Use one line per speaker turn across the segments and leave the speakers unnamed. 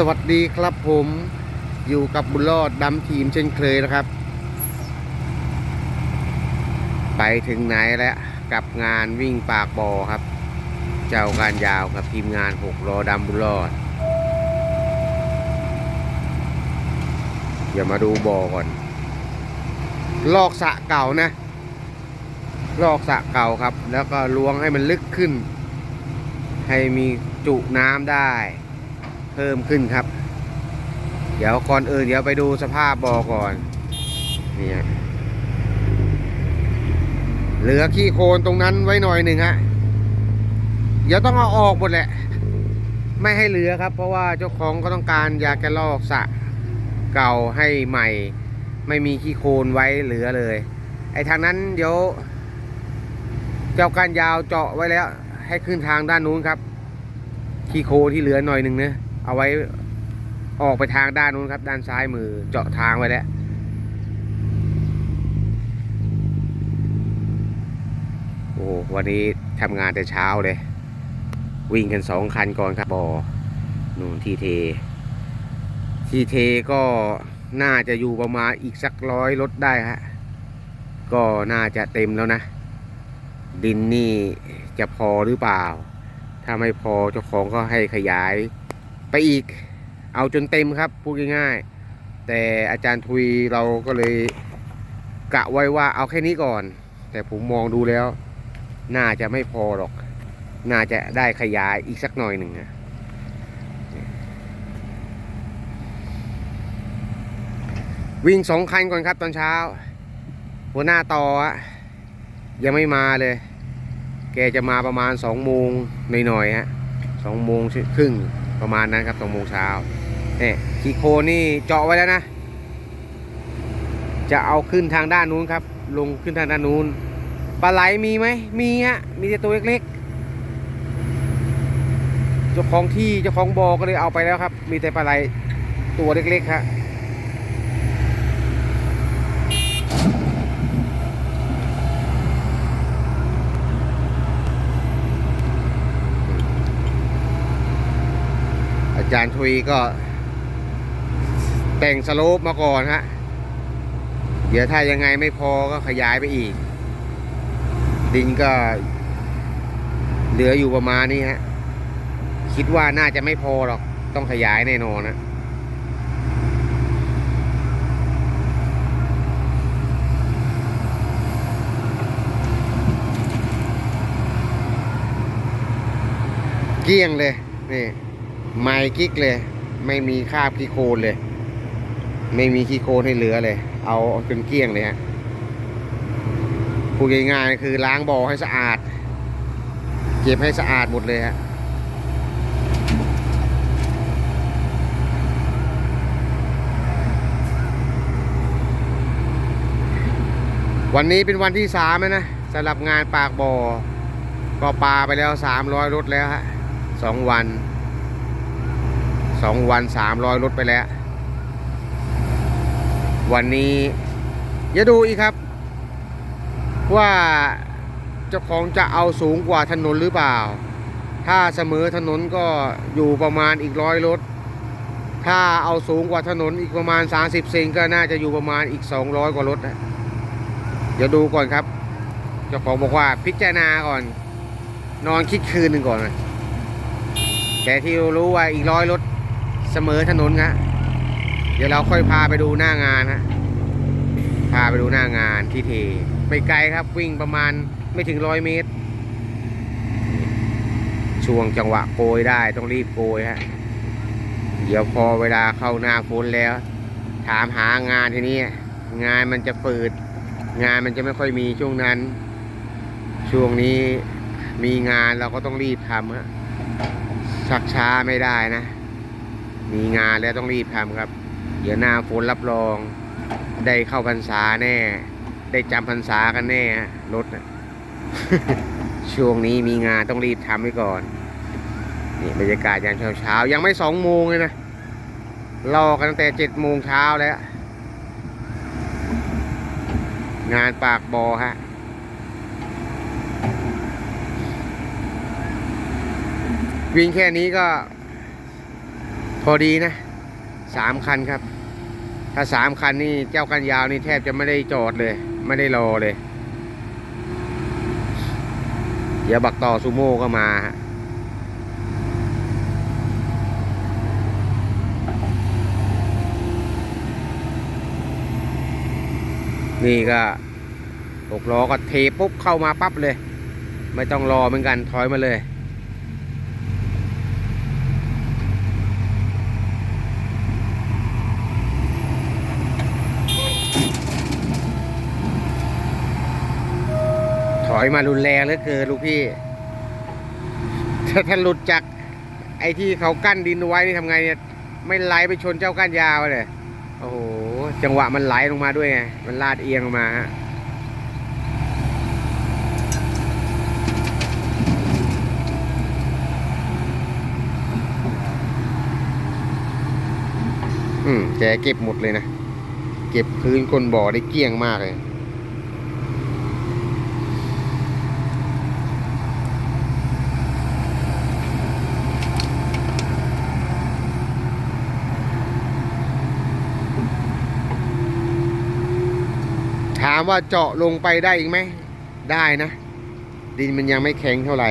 สวัสดีครับผมอยู่กับบุญรอดดำทีมเช่นเคยนะครับ ไปถึงไหนแล้วกับงานวิ่งปากบอครับ เจ้าการยาวกับทีมงานหกล้อดำบุญรอด เดี๋ยวมาดูบอก่อน ลอกสะเก่านะ ลอกสะเก่าครับ แล้วก็ล้วงให้มันลึกขึ้น ให้มีจุน้ำได้ พิ่มขึ้นครับ เดี๋ยวก่อนอื่นเดี๋ยวไปดูสภาพบอก่อนนี่ฮะเหลือขี้โคลนตรงนั้นไว้หน่อยหนึ่งฮะเดี๋ยวต้องเอาออกหมดแหละ ไม่ให้เหลือครับ เพราะว่าเจ้าของก็ต้องการอยากจะลอกสะเก่าให้ใหม่ ไม่มีขี้โคลนไว้เหลือเลย ไอ้ทางนั้นเดี๋ยว เจ้าการยาวเจาะไว้แล้ว ให้ขึ้นทางด้านนู้นครับ ขี้โคลนที่เหลือหน่อยหนึ่งเนะ เอาไว้ออกไปทางด้านนู้นครับ ด้านซ้ายมือเจาะทางไว้แล้วโอ้วันนี้ทำงานแต่เช้าเลย วิ่งกันสองคันก่อนครับบอนู่นทีเท ทีเทก็น่าจะอยู่ประมาณอีกสักร้อยรถได้ฮะก็น่าจะเต็มแล้วนะ ดินนี่จะพอหรือเปล่า ถ้าไม่พอเจ้าของก็ให้ขยาย ไปอีก เอาจนเต็มครับพูดง่ายๆแต่อาจารย์ทุยเราก็เลยกะไว้ว่าเอาแค่นี้ก่อน แต่ผมมองดูแล้ว น่าจะไม่พอหรอก น่าจะได้ขยายอีกสักหน่อยหนึ่งอะวิ่งสองคันก่อนครับตอนเช้า หัวหน้าต่อยังไม่มาเลย แกจะมาประมาณสองโมงหน่อยๆฮะสองโมงครึ่ง ประมาณนั้นครับสองโมงเช้าเนี่ยคีโคนี่เจาะไว้แล้วนะ จะเอาขึ้นทางด้านนู้นครับ ลงขึ้นทางด้านนู้นปลาไหลมีไหมมีฮะมีแต่ตัวเล็กๆเจ้าของที่เจ้าของบอ่อก็เลยเอาไปแล้วครับ มีแต่ปลาไหลตัวเล็กๆครั อาจารย์ทุยก็แต่งสโลปมาก่อนฮะ เดี๋ยวถ้ายังไงไม่พอก็ขยายไปอีก ดินก็ เหลืออยู่ประมาณนี้ฮะ คิดว่าน่าจะไม่พอหรอก ต้องขยายแน่นอนนะเกี้ยงเลย นี่ ไม่กิ๊กเลย ไม่มีคาบขี้โคลนเลย ไม่มีขี้โคลนให้เหลือเลย เอาจนเกลี้ยงเลยฮะพูดง่ายๆคือล้างบ่อให้สะอาด เก็บให้สะอาดหมดเลยฮะวันนี้เป็นวันที่สามนะสำหรับงานปากบ่อ ก็ปลาไปแล้วสามร้อยรถแล้วฮะสองวัน สองวันสามร้อยรถไปแล้ว วันนี้อย่าดูอีกครับ ว่าเจ้าของจะเอาสูงกว่าถนนหรือเปล่า ถ้าเสมอถนนก็อยู่ประมาณอีกร้อยรถ ถ้าเอาสูงกว่าถนนอีกประมาณ 30เซนก็น่าจะอยู่ประมาณอีก 200 กว่ารถนะเดี๋ยวดูก่อนครับ เจ้าของบอกว่าพิจารณาก่อน นอนคิดคืนหนึ่งก่อนนะแต่ที่รู้ว่าอีกร้อยรถ สมอถนนนะเดี๋ยวเราค่อยพาไปดูหน้างานนะพาไปดูหน้างานที่เทไม่ไกลครับวิ่งประมาณไม่ถึงร้อยเมตร ช่วงจังหวะโกยได้ต้องรีบโกยฮะเดี๋ยวพอเวลาเข้าหน้าฝนแล้ว ถามหางานทีนี้ งานมันจะฝืด งานมันจะไม่ค่อยมีช่วงนั้น ช่วงนี้มีงานเราก็ต้องรีบทำฮะชักช้าไม่ได้นะ มีงานแล้วต้องรีบทำครับ เดี๋ยวหน้าฝนรับรอง ได้เข้าพรรษาแน่ ได้จำพรรษากันแน่รถนะช่วงนี้มีงานต้องรีบทำไว้ก่อนนี่บรรยากาศยามเช้าเช้ายังไม่สองโมงเลยนะรอกันตั้งแต่เจ็ดโมงเช้าแล้ว งานปากบอฮะวิ่งแค่นี้ก็ อดีนะสามคันครับ ถ้าสามคันนี่เจ้ากันยาวนี่แทบจะไม่ได้จอดเลย ไม่ได้รอเลย เดี๋ยวบักต่อซูโม่ก็มาฮะนี่ก็หกล้อก็เทปุ๊บเข้ามาปั๊บเลย ไม่ต้องรอเหมือนกันถอยมาเลย ถอยมารุนแรงเหลือเกินลูกพี่ ถ้าท่านหลุดจากไอ้ที่เขากั้นดินไว้นี่ทำไงเนี่ย ไม่ไหลไปชนเจ้าก้านยาวเลยโอ้โห จังหวะมันไหลลงมาด้วยไง มันลาดเอียงลงมาฮะอืมแกเก็บหมดเลยนะ เก็บพื้นก้นบ่อได้เกลี้ยงมากเลย ถามว่าเจาะลงไปได้อีกไหม ได้นะ ดินมันยังไม่แข็งเท่าไหร่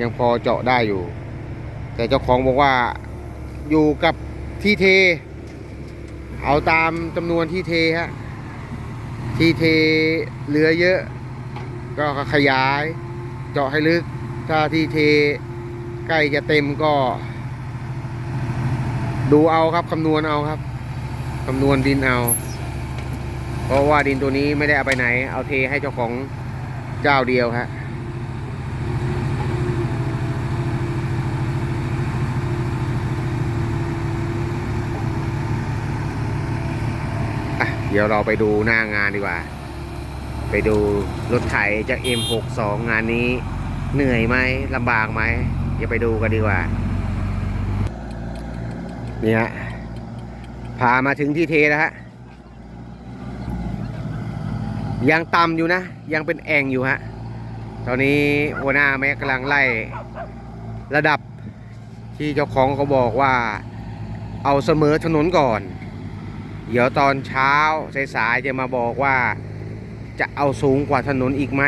ยังพอเจาะได้อยู่ แต่เจ้าของบอกว่าอยู่กับที่เท เอาตามจำนวนที่เทฮะ ที่เทเหลือเยอะ ก็ขยาย เจาะให้ลึก ถ้าที่เทใกล้จะเต็มก็ ดูเอาครับคำนวณเอาครับคำนวณดินเอา เพราะว่าดินตัวนี้ไม่ได้เอาไปไหน เอาเทให้เจ้าของเจ้าเดียวฮะอะเดี๋ยวเราไปดูหน้างานดีกว่า ไปดูรถไถจาก M62 งานนี้เหนื่อยไหมลำบากไหมเดี๋ยวไปดูกันดีกว่านี่ฮะพามาถึงที่เทแล้วฮะ ยังต่ำอยู่นะ ยังเป็นแอ่งอยู่ฮะ ตอนนี้หัวหน้าแม็กกำลังไล่ระดับที่เจ้าของเขาบอกว่า เอาเสมอถนนก่อน เดี๋ยวตอนเช้าสายๆจะมาบอกว่าจะเอาสูงกว่าถนนอีกไหม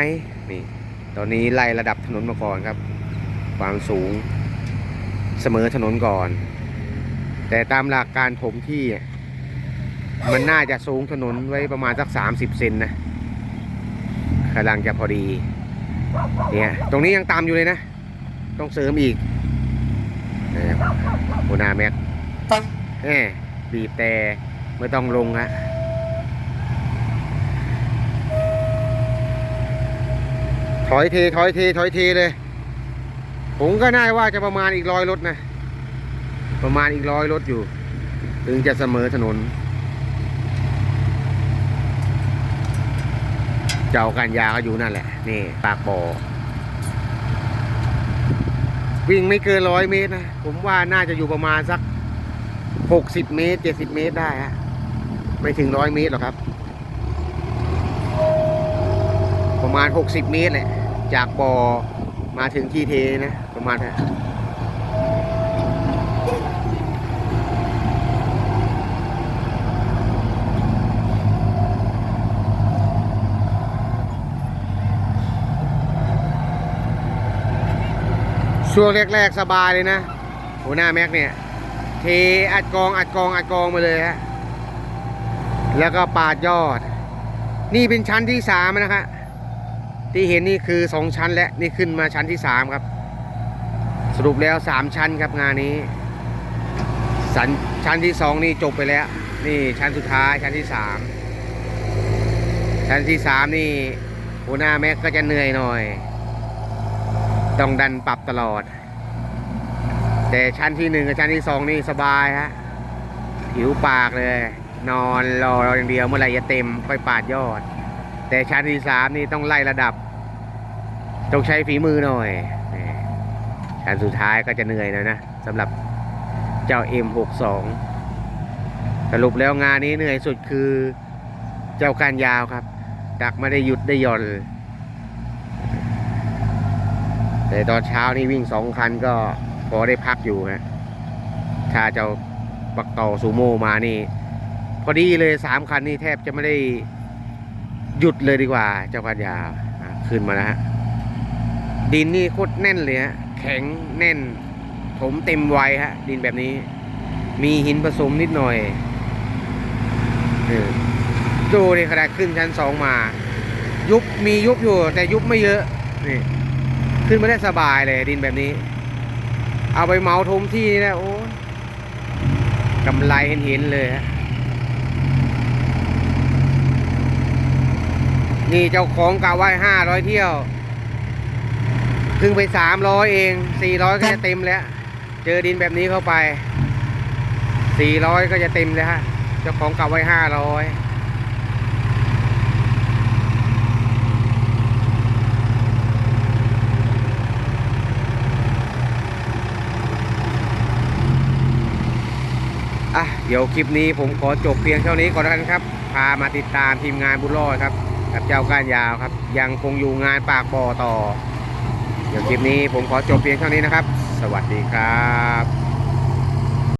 นี่ ตอนนี้ไล่ระดับถนนมาก่อนครับ ความสูงเสมอถนนก่อน แต่ตามหลักการถมที่มันน่าจะสูงถนนไว้ประมาณสัก 30 เซนนะ กำลังจะพอดีเนี่ยตรงนี้ยังต่ำอยู่เลยนะ ต้องเสริมอีกเนี่ยหัวหน้าแม็กแหมบีบแต่ไม่ต้องลงฮะถอยเทถอยเทถอยเทเลย ผมก็น่าว่าจะประมาณอีกร้อยรถนะ ประมาณอีกร้อยรถอยู่ ถึงจะเสมอถนน เจ้าการยาก็อยู่นั่นแหละ นี่ ปากบ่อวิ่งไม่เกินร้อยเมตรนะ ผมว่าน่าจะอยู่ประมาณสักหกสิบเมตรเจ็ดสิบเมตรได้ฮะไม่ถึงร้อยเมตรหรอกครับ ประมาณหกสิบเมตรแหละจากบ่อมาถึงที่เทนะ ประมาณ ช่วงแรกๆสบายเลยนะหัวหน้าแม็กเนี่ยเทอัดกองอัดกองอัดกองมาเลยฮะแล้วก็ปาดยอด นี่เป็นชั้นที่สามนะครับที่เห็นนี่คือสองชั้นและนี่ขึ้นมาชั้นที่สามครับ สรุปแล้วสามชั้นครับงานนี้สันชั้นที่สองนี่จบไปแล้ว นี่ชั้นสุดท้ายชั้นที่สามชั้นที่สามนี่หัวหน้าแม็กก็จะเหนื่อยหน่อย ต้องดันปรับตลอด แต่ชั้นที่หนึ่งกับชั้นที่สองนี่สบายฮะผิวปากเลย นอนรออย่างเดียวเมื่อไหร่จะเต็มค่อยปาดยอด แต่ชั้นที่สามนี่ต้องไล่ระดับ ต้องใช้ฝีมือหน่อยชั้นสุดท้ายก็จะเหนื่อยหน่อยนะสำหรับเจ้า M62 สรุปแล้วงานนี้เหนื่อยสุดคือเจ้าการยาวครับ ดักไม่ได้หยุดได้หย่อน แต่ตอนเช้านี่วิ่งสองคันก็พอได้พักอยู่ฮะถ้าเจ้าบักต่อซูโม่มานี่ พอดีเลยสามคันนี่แทบจะไม่ได้หยุดเลยดีกว่า เจ้าพันยาขึ้นมาแล้วฮะดินนี่โคตรแน่นเลยฮะแข็งแน่น ถมเต็มไวฮะ ดินแบบนี้ มีหินผสมนิดหน่อยดูในขนาดขึ้นชั้นสองมา ยุบมียุบอยู่ แต่ยุบไม่เยอะนี่ ขึ้นมาได้สบายเลยดินแบบนี้ เอาไปเมาทมที่นี่นะโอ้ยกำไรเห็นเห็นๆเลยฮะนี่เจ้าของกะไว้ห้าร้อยเที่ยวพิ่งไปสามร้อยเองสี่ร้อยก็จะเต็มแล้ว เจอดินแบบนี้เข้าไปสี่ร้อยก็จะเต็มแล้วฮะ เจ้าของกะไว้ห้าร้อยอะ เดี๋ยวคลิปนี้ผมขอจบเพียงเท่านี้ก่อนนะครับ พามาติดตามทีมงานบุญรอดครับ กับเจ้าก้านยาวครับ ยังคงอยู่งานปากบ่อต่อ เดี๋ยวคลิปนี้ผมขอจบเพียงเท่านี้นะครับ สวัสดีครับ